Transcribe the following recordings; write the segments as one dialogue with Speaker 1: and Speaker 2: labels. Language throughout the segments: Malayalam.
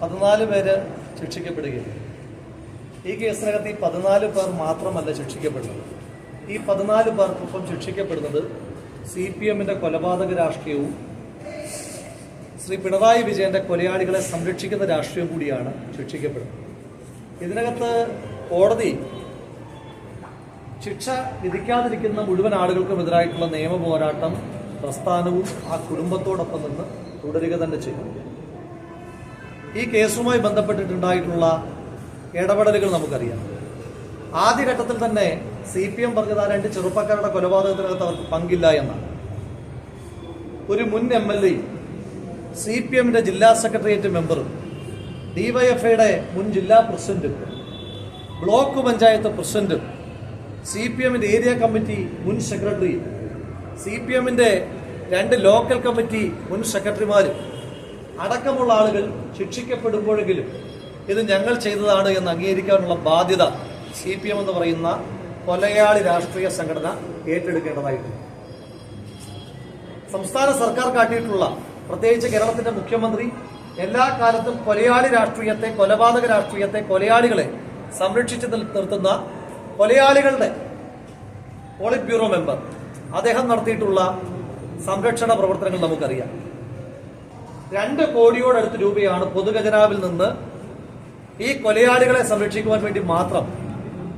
Speaker 1: പതിനാല് പേര് ശിക്ഷിക്കപ്പെടുകയും ഈ കേസിനകത്ത് ഈ പതിനാല് പേർ മാത്രമല്ല ശിക്ഷിക്കപ്പെടുന്നത്. ഈ പതിനാല് പേർക്കൊപ്പം ശിക്ഷിക്കപ്പെടുന്നത് സി പി എമ്മിന്റെ കൊലപാതക രാഷ്ട്രീയവും ശ്രീ പിണറായി വിജയന്റെ കൊലയാളികളെ സംരക്ഷിക്കുന്ന രാഷ്ട്രീയം കൂടിയാണ് ശിക്ഷിക്കപ്പെടുന്നത്. ഇതിനകത്ത് കോടതി ശിക്ഷ വിധിക്കാതിരിക്കുന്ന മുഴുവൻ ആളുകൾക്കും എതിരായിട്ടുള്ള നിയമ പോരാട്ടം പ്രസ്ഥാനവും ആ കുടുംബത്തോടൊപ്പം നിന്ന് തുടരുക തന്നെ ചെയ്യും ഈ കേസുമായി ബന്ധപ്പെട്ടിട്ടുണ്ടായിട്ടുള്ള ഇടപെടലുകൾ നമുക്കറിയാം. ആദ്യഘട്ടത്തിൽ തന്നെ സി പി എം പറഞ്ഞത് ആ രണ്ട് ചെറുപ്പക്കാരുടെ കൊലപാതകത്തിനകത്ത് അവർക്ക് പങ്കില്ല എന്നാണ്. ഒരു മുൻ M L A C P എമ്മിന്റെ ജില്ലാ സെക്രട്ടേറിയറ്റ് മെമ്പറും ഡിവൈഎഫ്ഐയുടെ മുൻ ജില്ലാ പ്രസിഡന്റും ബ്ലോക്ക് പഞ്ചായത്ത് പ്രസിഡന്റും സി പി എമ്മിന്റെ ഏരിയ കമ്മിറ്റി മുൻ സെക്രട്ടറിയും സി പി എമ്മിന്റെ രണ്ട് ലോക്കൽ കമ്മിറ്റി മുൻ സെക്രട്ടറിമാരും അടക്കമുള്ള ആളുകൾ ശിക്ഷിക്കപ്പെടുമ്പോഴെങ്കിലും ഇത് ഞങ്ങൾ ചെയ്തതാണ് എന്ന് അംഗീകരിക്കാനുള്ള ബാധ്യത സി പി എം എന്ന് പറയുന്ന കൊലയാളി രാഷ്ട്രീയ സംഘടന ഏറ്റെടുക്കേണ്ടതായിട്ടുണ്ട്. സംസ്ഥാന സർക്കാർ കാട്ടിയിട്ടുള്ള പ്രത്യേകിച്ച് കേരളത്തിന്റെ മുഖ്യമന്ത്രി എല്ലാ കാലത്തും കൊലയാളി രാഷ്ട്രീയത്തെ കൊലപാതക രാഷ്ട്രീയത്തെ കൊലയാളികളെ സംരക്ഷിച്ചു നിർത്തുന്ന കൊലയാളികളുടെ പോളിറ്റ് ബ്യൂറോ മെമ്പർ. അദ്ദേഹം നടത്തിയിട്ടുള്ള സംരക്ഷണ പ്രവർത്തനങ്ങൾ നമുക്കറിയാം. രണ്ട് കോടിയോടടുത്ത് രൂപയാണ് പൊതുഖജനാവിൽ നിന്ന് ഈ കൊലയാളികളെ സംരക്ഷിക്കുവാൻ വേണ്ടി മാത്രം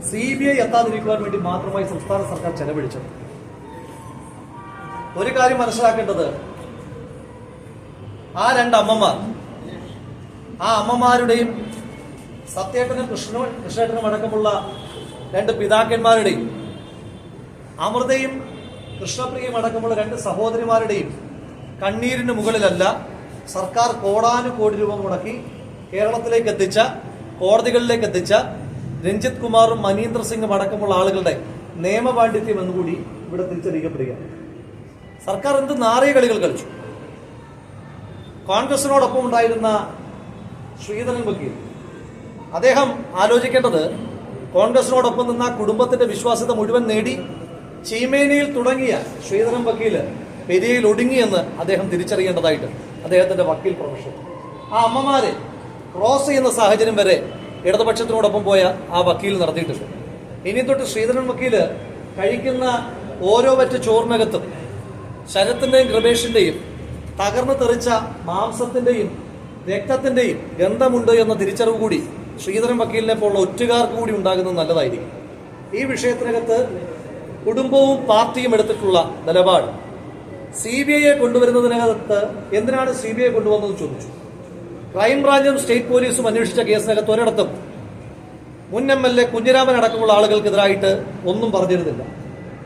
Speaker 1: സി ബി ഐ എത്താതിരിക്കുവാൻ വേണ്ടി മാത്രമായി സംസ്ഥാന സർക്കാർ ചെലവഴിച്ചത്. ഒരു കാര്യം മനസ്സിലാക്കേണ്ടത്. ആ രണ്ട് അമ്മമാർ ആ അമ്മമാരുടെയും സത്യേട്ടനും കൃഷ്ണ കൃഷ്ണേട്ടനും അടക്കമുള്ള രണ്ട് പിതാക്കന്മാരുടെയും അമൃതയും കൃഷ്ണപ്രിയയും അടക്കമുള്ള രണ്ട് സഹോദരിമാരുടെയും കണ്ണീരിന് മുകളിലല്ല സർക്കാർ കോടാനുകോടി രൂപ മുടക്കി കേരളത്തിലേക്ക് എത്തിച്ച കോടതികളിലേക്ക് എത്തിച്ച രഞ്ജിത് കുമാറും മനീന്ദ്ര സിംഗും അടക്കമുള്ള ആളുകളുടെ നിയമപാണ്ഡിത്യം എന്നുകൂടി ഇവിടെ തിരിച്ചറിയിക്കപ്പെടുകയാണ് സർക്കാർ എന്ത് നാറിയ കളികൾ കളിച്ചു? കോൺഗ്രസിനോടൊപ്പം ഉണ്ടായിരുന്ന ശ്രീധരൻ വക്കീൽ അദ്ദേഹം ആലോചിക്കേണ്ടത് കോൺഗ്രസിനോടൊപ്പം നിന്ന കുടുംബത്തിന്റെ വിശ്വാസ്യത മുഴുവൻ നേടി ചീമേനയിൽ തുടങ്ങിയ ശ്രീധരൻ വക്കീൽ പെരിയയിൽ ഒടുങ്ങിയെന്ന് അദ്ദേഹം തിരിച്ചറിയേണ്ടതായിട്ട് അദ്ദേഹത്തിന്റെ വക്കീൽ പ്രൊഫഷൻ ആ അമ്മമാരെ ക്രോസ് ചെയ്യുന്ന സാഹചര്യം വരെ ഇടതുപക്ഷത്തിനോടൊപ്പം പോയ ആ വക്കീൽ നടത്തിയിട്ടുണ്ട്. ഇനി തൊട്ട് ശ്രീധരൻ വക്കീൽ കഴിക്കുന്ന ഓരോ പറ്റ ചോറിനകത്തും ശരത്തിന്റെയും കൃപേഷിന്റെയും തകർന്നു തെറിച്ച മാംസത്തിന്റെയും രക്തത്തിന്റെയും ഗന്ധമുണ്ട് എന്ന തിരിച്ചറിവ് കൂടി ശ്രീധരൻ വക്കീലിനെ പോലുള്ള ഒറ്റുകാർക്ക് കൂടി ഉണ്ടാകുന്നത് നല്ലതായിരിക്കും. ഈ വിഷയത്തിനകത്ത് കുടുംബവും പാർട്ടിയും എടുത്തിട്ടുള്ള നിലപാട് സി ബി ഐയെ കൊണ്ടുവരുന്നതിനകത്ത് എന്തിനാണ് സി ബി ഐ കൊണ്ടുവന്നത് ചോദിച്ചു ക്രൈംബ്രാഞ്ചും സ്റ്റേറ്റ് പോലീസും അന്വേഷിച്ച കേസിനകത്ത് ഒരിടത്തും മുൻ എം എൽ എ കുഞ്ഞിരാമൻ അടക്കമുള്ള ആളുകൾക്കെതിരായിട്ട് ഒന്നും പറഞ്ഞിരുന്നില്ല.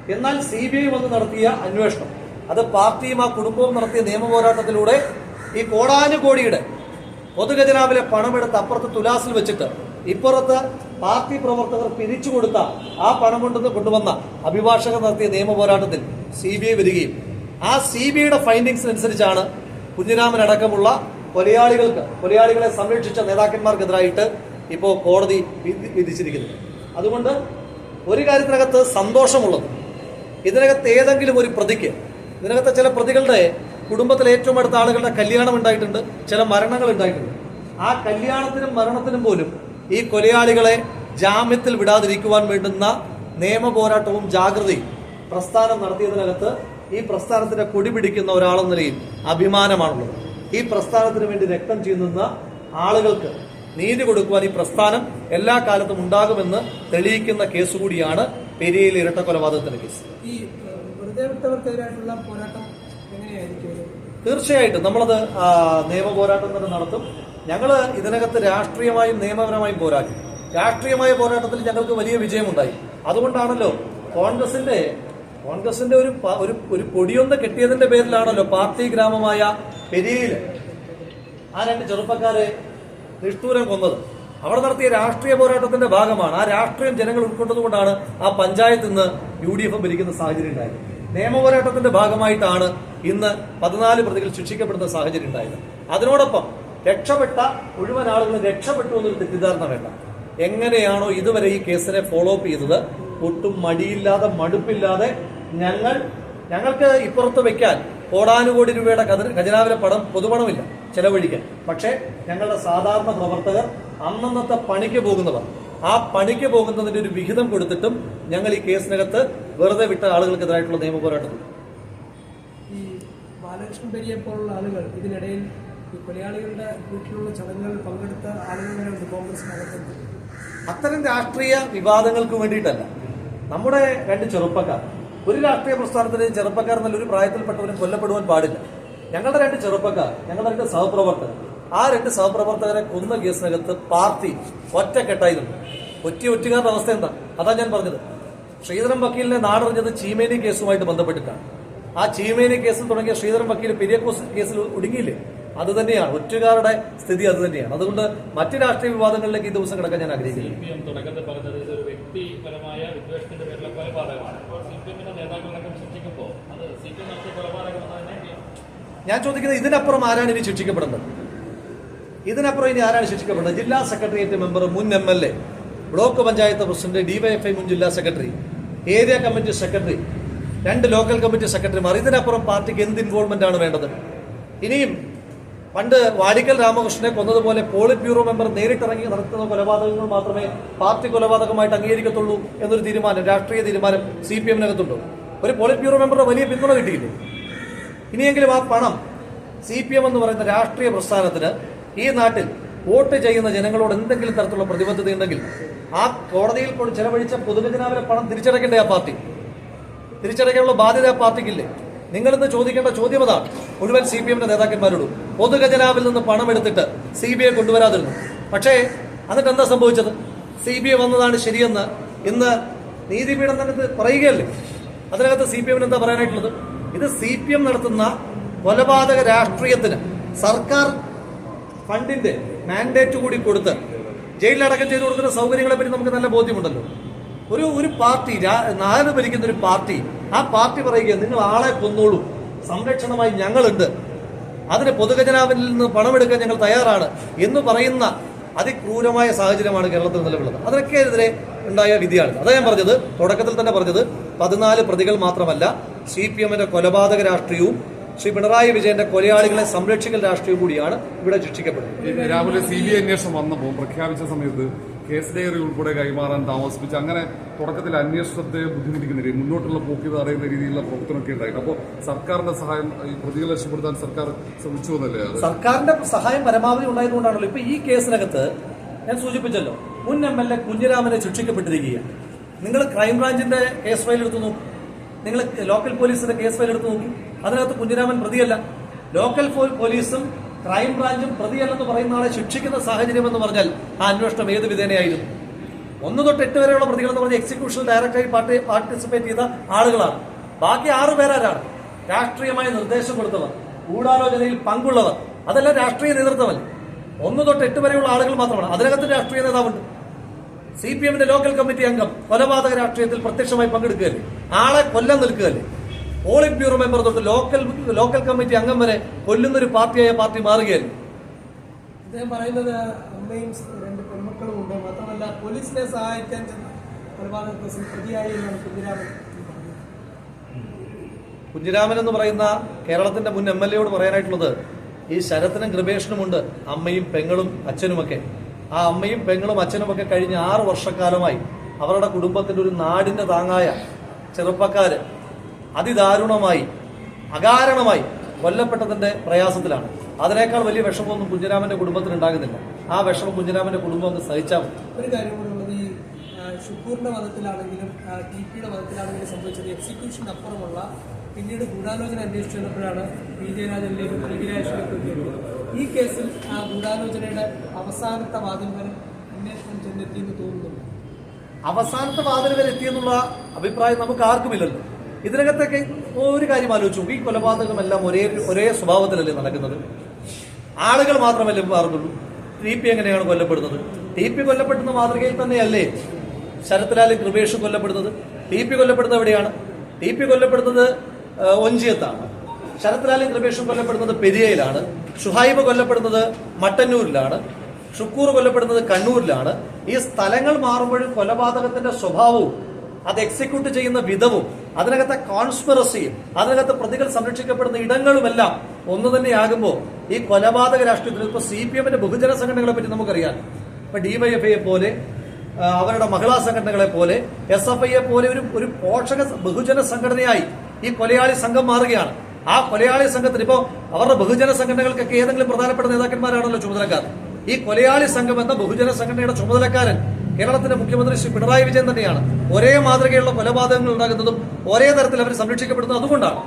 Speaker 1: എന്നാൽ സി ബി ഐ വന്ന് നടത്തിയ അന്വേഷണം അത് പാർട്ടിയും ആ കുടുംബവും നടത്തിയ നിയമപോരാട്ടത്തിലൂടെ ഈ കോടാനുകോടിയുടെ പൊതുഖജനാവിലെ പണമെടുത്ത് അപ്പുറത്ത് തുലാസിൽ വെച്ചിട്ട് ഇപ്പുറത്ത് പാർട്ടി പ്രവർത്തകർ പിരിച്ചു കൊടുത്ത ആ പണം കൊണ്ടുവന്ന് കൊണ്ടുവന്ന അഭിഭാഷകർ നടത്തിയ നിയമപോരാട്ടത്തിൽ സി ബി ഐ വരികയും ആ സി ബി ഐയുടെ ഫൈൻഡിങ്സിനനുസരിച്ചാണ് കുഞ്ഞിരാമൻ അടക്കമുള്ള കൊലയാളികൾക്ക് കൊലയാളികളെ സംരക്ഷിച്ച നേതാക്കന്മാർക്കെതിരായിട്ട് ഇപ്പോൾ കോടതി വിധി വിധിച്ചിരിക്കുന്നത്. അതുകൊണ്ട് ഒരു കാര്യത്തിനകത്ത് സന്തോഷമുള്ളത്. ഇതിനകത്ത് ഏതെങ്കിലും ഒരു പ്രതിക്ക് ഇതിനകത്ത് ചില പ്രതികളുടെ കുടുംബത്തിലെ ഏറ്റവും അടുത്ത ആളുകളുടെ കല്യാണം ഉണ്ടായിട്ടുണ്ട് ചില മരണങ്ങൾ ഉണ്ടായിട്ടുണ്ട്. ആ കല്യാണത്തിനും മരണത്തിനും പോലും ഈ കൊലയാളികളെ ജാമ്യത്തിൽ വിടാതിരിക്കുവാൻ വേണ്ടുന്ന നിയമ പോരാട്ടവും ജാഗ്രതയും പ്രസ്ഥാനം നടത്തിയതിനകത്ത് ഈ പ്രസ്ഥാനത്തിന്റെ കൊടി പിടിക്കുന്ന ഒരാളെന്ന നിലയിൽ അഭിമാനമാണുള്ളത്. ഈ പ്രസ്ഥാനത്തിന് വേണ്ടി രക്തം ചെയ്യുന്ന ആളുകൾക്ക് നീതി കൊടുക്കുവാൻ ഈ പ്രസ്ഥാനം എല്ലാ കാലത്തും ഉണ്ടാകുമെന്ന് തെളിയിക്കുന്ന കേസ് കൂടിയാണ് പെരിയയിലെ ഇരട്ട കൊലപാതകത്തിന്റെ കേസ്.
Speaker 2: ഈ വെറുതെ പോരാട്ടം
Speaker 1: തീർച്ചയായിട്ടും നമ്മളത് നിയമ പോരാട്ടം തന്നെ നടത്തും. ഞങ്ങൾ ഇതിനകത്ത് രാഷ്ട്രീയമായും നിയമപരമായും പോരാടി. രാഷ്ട്രീയമായ പോരാട്ടത്തിൽ ഞങ്ങൾക്ക് വലിയ വിജയമുണ്ടായി. അതുകൊണ്ടാണല്ലോ കോൺഗ്രസിന്റെ കോൺഗ്രസിന്റെ ഒരു ഒരു ഒരു പൊടിയൊന്ന് കെട്ടിയതിന്റെ പേരിലാണല്ലോ പാർട്ടി ഗ്രാമമായ പെരിയയിൽ ആ രണ്ട് ചെറുപ്പക്കാരെ നിഷ്ഠൂരം കൊന്നത്. അവിടെ നടത്തിയ രാഷ്ട്രീയ പോരാട്ടത്തിന്റെ ഭാഗമാണ്. ആ രാഷ്ട്രീയം ജനങ്ങൾ ഉൾക്കൊണ്ടതുകൊണ്ടാണ് ആ പഞ്ചായത്ത് ഇന്ന് യു ഡി എഫ് ഭരിക്കുന്ന സാഹചര്യം ഉണ്ടായത്. നിയമ പോരാട്ടത്തിന്റെ ഭാഗമായിട്ടാണ് ഇന്ന് പതിനാല് പ്രതികൾ ശിക്ഷിക്കപ്പെടുന്ന സാഹചര്യം ഉണ്ടായത്. അതിനോടൊപ്പം രക്ഷപ്പെട്ട മുഴുവൻ ആളുകളും രക്ഷപ്പെട്ടു എന്നൊരു തെറ്റിദ്ധാരണ വേണ്ട. എങ്ങനെയാണോ ഇതുവരെ ഈ കേസിനെ ഫോളോ അപ്പ് ചെയ്തത്? ഒട്ടും മടിയില്ലാതെ മടുപ്പില്ലാതെ ഞങ്ങൾ ഞങ്ങൾക്ക് ഇപ്പുറത്ത് വെക്കാൻ കോടാനുകോടി രൂപയുടെ ഖജ- ഖജനാവിലെ പണം പൊതുപണമില്ല ചെലവഴിക്കാൻ. പക്ഷേ ഞങ്ങളുടെ സാധാരണ പ്രവർത്തകർ അന്നന്നത്തെ പണിക്ക് പോകുന്നവർ ആ പണിക്ക് പോകുന്നതിന്റെ ഒരു വിഹിതം കൊടുത്തിട്ടും ഞങ്ങൾ ഈ കേസിനകത്ത് വെറുതെ വിട്ട ആളുകൾക്കെതിരായിട്ടുള്ള നിയമ പോരാട്ടം
Speaker 2: ഈ ബാലകൃഷ്ണൻ പെരിയെ പോലുള്ള ആളുകൾ ഇതിനിടയിൽ ഈ കൊലയാളികളുടെ വീട്ടിലുള്ള ചടങ്ങുകളിൽ പങ്കെടുത്ത ആളുകൾ വരെ ഉണ്ട് കോൺഗ്രസിനകത്തുണ്ട്
Speaker 1: അത്തരം രാഷ്ട്രീയ വിവാദങ്ങൾക്ക് വേണ്ടിയിട്ടല്ല. നമ്മുടെ രണ്ട് ചെറുപ്പക്കാർ ഒരു രാഷ്ട്രീയ പ്രസ്ഥാനത്തിന്റെയും ചെറുപ്പക്കാർ നല്ലൊരു പ്രായത്തിൽപ്പെട്ടവരും കൊല്ലപ്പെടുവാൻ പാടില്ല. ഞങ്ങളുടെ രണ്ട് ചെറുപ്പക്കാർ ഞങ്ങളുടെ രണ്ട് സഹപ്രവർത്തകർ ആ രണ്ട് സഹപ്രവർത്തകരെ കൊന്ന കേസിനകത്ത് പാർട്ടി ഒറ്റക്കെട്ടായിരുന്നു. ഒറ്റ ഒറ്റുകാരുടെ അവസ്ഥ എന്താ? അതാ ഞാൻ പറഞ്ഞത്. ശ്രീധരൻ വക്കീലിനെ നാടറിഞ്ഞത് ചീമേനി കേസുമായിട്ട് ബന്ധപ്പെട്ടിട്ടാണ്. ആ ചീമേനി കേസിൽ തുടങ്ങിയ ശ്രീധരൻ വക്കീൽ പെരിയ കേസിൽ ഒടുങ്ങിയില്ലേ? അത് തന്നെയാണ് ഒറ്റുകാരുടെ സ്ഥിതി അത് തന്നെയാണ് അതുകൊണ്ട് മറ്റു രാഷ്ട്രീയ വിവാദങ്ങളിലേക്ക് ഈ ദിവസം കിടക്കാൻ ഞാൻ ആഗ്രഹിക്കുന്നു. ഞാൻ ചോദിക്കുന്നത് ഇതിനപ്പുറം ആരാണ് ഇനി ശിക്ഷിക്കപ്പെടുന്നത്? ഇതിനപ്പുറം ഇനി ആരാണ് ശിക്ഷിക്കപ്പെടുന്നത്? ജില്ലാ സെക്രട്ടേറിയറ്റ് മെമ്പർ മുൻ M L A block panchayat president DYFI മുൻ ജില്ലാ സെക്രട്ടറി ഏരിയ കമ്മിറ്റി സെക്രട്ടറി രണ്ട് ലോക്കൽ കമ്മിറ്റി സെക്രട്ടറിമാർ. ഇതിനപ്പുറം പാർട്ടിക്ക് എന്ത് ഇൻവോൾവ്മെന്റ് ആണ് വേണ്ടത്? ഇനിയും പണ്ട് വാടിക്കൽ രാമകൃഷ്ണനെ കൊന്നതുപോലെ പോളിറ്റ് ബ്യൂറോ മെമ്പർ നേരിട്ടിറങ്ങി നടത്തുന്ന കൊലപാതകങ്ങൾ മാത്രമേ പാർട്ടി കൊലപാതകമായിട്ട് അംഗീകരിക്കത്തുള്ളൂ എന്നൊരു തീരുമാനം രാഷ്ട്രീയ തീരുമാനം സി പി ഒരു പോളിറ്റ് ബ്യൂറോ മെമ്പറുടെ വലിയ പിന്തുണ കിട്ടിയില്ലേ? ഇനിയെങ്കിലും ആ പണം സി പി എം എന്ന് പറയുന്ന രാഷ്ട്രീയ പ്രസ്ഥാനത്തിന് ഈ നാട്ടിൽ വോട്ട് ചെയ്യുന്ന ജനങ്ങളോട് എന്തെങ്കിലും തരത്തിലുള്ള പ്രതിബദ്ധത ഉണ്ടെങ്കിൽ ആ കോടതിയിൽ കൊണ്ട് ചെലവഴിച്ച പൊതുഖജനാവിലെ പണം തിരിച്ചടയ്ക്കേണ്ട ആ പാർട്ടി? തിരിച്ചടയ്ക്കാനുള്ള ബാധ്യത ആ പാർട്ടിക്കില്ലേ? നിങ്ങളിന്ന് ചോദിക്കേണ്ട ചോദ്യം അതാണ് മുഴുവൻ സി പി എമ്മിന്റെ നേതാക്കന്മാരോടും. പൊതുഖജനാവിൽ നിന്ന് പണം എടുത്തിട്ട് സി ബി ഐ കൊണ്ടുവരാതിരുന്നു. പക്ഷേ എന്നിട്ട് എന്താ സംഭവിച്ചത്? സി ബി ഐ വന്നതാണ് ശരിയെന്ന് ഇന്ന് നീതിപീഠം തന്നെ പറയുകയല്ലേ? അതിനകത്ത് സി പി എമ്മിന് എന്താ പറയാനായിട്ടുള്ളത്? ഇത് സി പി എം നടത്തുന്ന കൊലപാതക രാഷ്ട്രീയത്തിന് സർക്കാർ ഫണ്ടിന്റെ മാൻഡേറ്റ് കൂടി കൊടുത്ത് ജയിലിലടക്കം ചെയ്തു കൊടുക്കുന്ന സൗകര്യങ്ങളെ പറ്റി നമുക്ക് നല്ല ബോധ്യമുണ്ടല്ലോ. ഒരു ഒരു പാർട്ടി നാല് ഭരിക്കുന്ന ഒരു പാർട്ടി ആ പാർട്ടി പറയുക നിങ്ങൾ ആളെ കൊന്നോളൂ. സംരക്ഷണമായി ഞങ്ങളുണ്ട്. അതിന് പൊതുഖജനാവിൽ നിന്ന് പണമെടുക്കാൻ ഞങ്ങൾ തയ്യാറാണ് എന്ന് പറയുന്ന അതിക്രൂരമായ സാഹചര്യമാണ് കേരളത്തിൽ നിലവിലുള്ളത്. അതിനൊക്കെതിരെ ഉണ്ടായ വിധിയാണ്. അതാ ഞാൻ പറഞ്ഞത് തുടക്കത്തിൽ തന്നെ പറഞ്ഞത് പതിനാല് പ്രതികൾ മാത്രമല്ല സി പി എമ്മിന്റെ കൊലപാതക രാഷ്ട്രീയവും ശ്രീ പിണറായി വിജയന്റെ കൊലയാളികളെ സംരക്ഷിക്കൽ രാഷ്ട്രീയവും കൂടിയാണ് ഇവിടെ ശിക്ഷിക്കപ്പെടുന്നത്
Speaker 3: രാഹുൽ സി ബി ഐ അന്വേഷണം വന്നപ്പോൾ പ്രഖ്യാപിച്ച സമയത്ത് കേസ് ഡയറി ഉൾപ്പെടെ കൈമാറാൻ താമസിപ്പിച്ച് അങ്ങനെ തുടക്കത്തിൽ അന്വേഷണത്തെ ബുദ്ധിമുട്ടിക്കുന്ന രീതി മുന്നോട്ടുള്ള പോക്കിത് അറിയുന്ന രീതിയിലുള്ള പ്രവർത്തനമൊക്കെ ഉണ്ടായിട്ടുണ്ട്. അപ്പോൾ സർക്കാരിന്റെ സഹായം ഈ പ്രതികളെ രക്ഷപ്പെടുത്താൻ സർക്കാർ ശ്രമിച്ചു എന്നല്ലേ
Speaker 1: സർക്കാരിന്റെ സഹായം പരമാവധി ഉണ്ടായതുകൊണ്ടാണല്ലോ ഇപ്പൊ ഈ കേസിനകത്ത് ഞാൻ സൂചിപ്പിച്ചല്ലോ മുൻ എം എൽ എ കുഞ്ഞിരാമനെ ശിക്ഷിക്കപ്പെട്ടിരിക്കുകയാണ്. നിങ്ങൾ ക്രൈംബ്രാഞ്ചിന്റെ കേസ് ഫയൽ എടുത്തു നോക്കി. നിങ്ങൾ ലോക്കൽ പോലീസിന്റെ കേസ് ഫയൽ എടുത്തു നോക്കി. അതിനകത്ത് കുഞ്ഞിരാമൻ പ്രതിയല്ല. ലോക്കൽ പോലീസും ക്രൈംബ്രാഞ്ചും പ്രതിയല്ലെന്ന് പറയുന്ന ആളെ ശിക്ഷിക്കുന്ന സാഹചര്യം എന്ന് പറഞ്ഞാൽ ആ അന്വേഷണം ഏത് വിധേനയായിരുന്നു? ഒന്ന് തൊട്ട് എട്ട് വരെയുള്ള പ്രതികൾ എന്ന് പറഞ്ഞ എക്സിക്യൂഷൻ ഡയറക്ടറായി പാർട്ടി പാർട്ടിസിപ്പേറ്റ് ചെയ്ത ആളുകളാണ്. ബാക്കി ആറ് പേരാരാണ്? രാഷ്ട്രീയമായ നിർദ്ദേശം കൊടുത്തവർ ഗൂഢാലോചനയിൽ പങ്കുള്ളവർ. അതെല്ലാം രാഷ്ട്രീയ നേതൃത്വമല്ല. ഒന്ന് തൊട്ട് എട്ട് വരെയുള്ള ആളുകൾ മാത്രമാണ്. അതിനകത്ത് രാഷ്ട്രീയ നേതാവുണ്ട്. സി പി എമ്മിന്റെ ലോക്കൽ കമ്മിറ്റി അംഗം കൊലപാതക രാഷ്ട്രീയത്തിൽ പ്രത്യക്ഷമായി പങ്കെടുക്കുകയല്ലേ? ആളെ കൊല്ലം നിൽക്കുകയല്ലേ? പോളിറ്റ് ബ്യൂറോ മെമ്പർ തൊട്ട് ലോക്കൽ ലോക്കൽ കമ്മിറ്റി അംഗം വരെ കൊല്ലുന്നൊരു പാർട്ടിയായ പാർട്ടി മാറുകയായിരുന്നു.
Speaker 2: അദ്ദേഹം പറയുന്നത് അമ്മയും രണ്ട് പെൺമക്കളും ഉണ്ട്. മാത്രമല്ല പോലീസിനെ സഹായിക്കാൻ ചെന്ന കൊലപാതക കേസിൽ പ്രതിയായി എന്നാണ് കുഞ്ഞിരാമൻ
Speaker 1: കുഞ്ഞിരാമൻ എന്ന് പറയുന്ന കേരളത്തിന്റെ മുൻ എം എൽ എയോട് പറയാനായിട്ടുള്ളത് ഈ ശരത്തിനും കൃപേഷനുമുണ്ട് അമ്മയും പെങ്ങളും അച്ഛനുമൊക്കെ. ആ അമ്മയും പെങ്ങളും അച്ഛനുമൊക്കെ കഴിഞ്ഞ ആറ് വർഷക്കാലമായി അവരുടെ കുടുംബത്തിന്റെ ഒരു നാടിന്റെ താങ്ങായ ചെറുപ്പക്കാര് അതിദാരുണമായി അകാരണമായി കൊല്ലപ്പെട്ടതിന്റെ പ്രയാസത്തിലാണ്. അതിനേക്കാൾ വലിയ വിഷമമൊന്നും കുഞ്ഞിരാമന്റെ കുടുംബത്തിന് ഉണ്ടാകുന്നില്ല. ആ വിഷമം കുഞ്ഞിരാമന്റെ കുടുംബം ഒന്ന് സഹിച്ചാൽ
Speaker 2: ഒരു കാര്യം കൂടെ ഉള്ളത് ഈ ഷുക്കൂറിന്റെ വധത്തിലാണെങ്കിലും ടി പിയുടെ വധത്തിലാണെങ്കിലും സംഭവിച്ചത് എക്സിക്യൂഷൻ അപ്പുറമുള്ള പിന്നീട് ഗൂഢാലോചന അന്വേഷിച്ചു വന്നപ്പോഴാണ് പി. ജയരാജനിലേക്കും എത്തിയത് ഈ കേസിൽ ആ ഗൂഢാലോചനയുടെ അവസാനത്തെ വാതിൽ വരെ അന്വേഷണം ചെന്നെത്തിയെന്ന് തോന്നുന്നുണ്ട്?
Speaker 1: അവസാനത്തെ വാതിൽ വരെ എത്തിയെന്നുള്ള അഭിപ്രായം നമുക്ക് ആർക്കുമില്ലല്ലോ. ഇതിനകത്തൊക്കെ ഒരു കാര്യം ആലോചിച്ചു നോക്കൂ. ഈ കൊലപാതകമെല്ലാം ഒരേ ഒരേ സ്വഭാവത്തിലല്ലേ നടക്കുന്നത്? ആളുകൾ മാത്രമല്ലേ മാറുന്നുള്ളൂ. ടി പി എങ്ങനെയാണ് കൊല്ലപ്പെടുന്നത്? ടി പി കൊല്ലപ്പെടുന്ന മാതൃകയിൽ തന്നെയല്ലേ ശരത്ലാലും കൃപേഷും കൊല്ലപ്പെടുന്നത്? ടി പി കൊല്ലപ്പെടുന്നത് എവിടെയാണ്? ടി പി കൊല്ലപ്പെടുന്നത് ഒഞ്ചിയത്താണ്. ശരത്ലാലും കൃപേഷും കൊല്ലപ്പെടുന്നത് പെരിയയിലാണ്. ഷുഹൈബ് കൊല്ലപ്പെടുന്നത് മട്ടന്നൂരിലാണ്. ഷുക്കൂർ കൊല്ലപ്പെടുന്നത് കണ്ണൂരിലാണ്. ഈ സ്ഥലങ്ങൾ മാറുമ്പോഴും കൊലപാതകത്തിന്റെ സ്വഭാവവും അത് എക്സിക്യൂട്ട് ചെയ്യുന്ന വിധവും അതിനകത്തെ കോൺസ്പിറസിയും അതിനകത്ത് പ്രതികൾ സംരക്ഷിക്കപ്പെടുന്ന ഇടങ്ങളുമെല്ലാം ഒന്ന് തന്നെയാകുമ്പോൾ ഈ കൊലപാതക രാഷ്ട്രീയത്തിൽ ഇപ്പൊ സി പി എമ്മിന്റെ ബഹുജന സംഘടനകളെ പറ്റി നമുക്കറിയാം. ഇപ്പൊ ഡിവൈഎഫ്ഐയെ പോലെ അവരുടെ മഹിളാ സംഘടനകളെ പോലെ എസ് എഫ് ഐയെ പോലെ ഒരു ഒരു പോഷക ബഹുജന സംഘടനയായി ഈ കൊലയാളി സംഘം മാറുകയാണ്. ആ കൊലയാളി സംഘത്തിന് ഇപ്പോ അവരുടെ ബഹുജന സംഘടനകൾക്കൊക്കെ ഏതെങ്കിലും പ്രധാനപ്പെട്ട നേതാക്കന്മാരാണല്ലോ ചുമതലക്കാർ. ഈ കൊലയാളി സംഘം എന്ന ബഹുജന സംഘടനയുടെ ചുമതലക്കാരൻ കേരളത്തിന്റെ മുഖ്യമന്ത്രി ശ്രീ പിണറായി വിജയൻ തന്നെയാണ്. ഒരേ മാതൃകയുള്ള കൊലപാതകങ്ങൾ ഉണ്ടാകുന്നതും ഒരേ തരത്തിൽ അവർ സംരക്ഷിക്കപ്പെടുന്നതും അതുകൊണ്ടാണ്.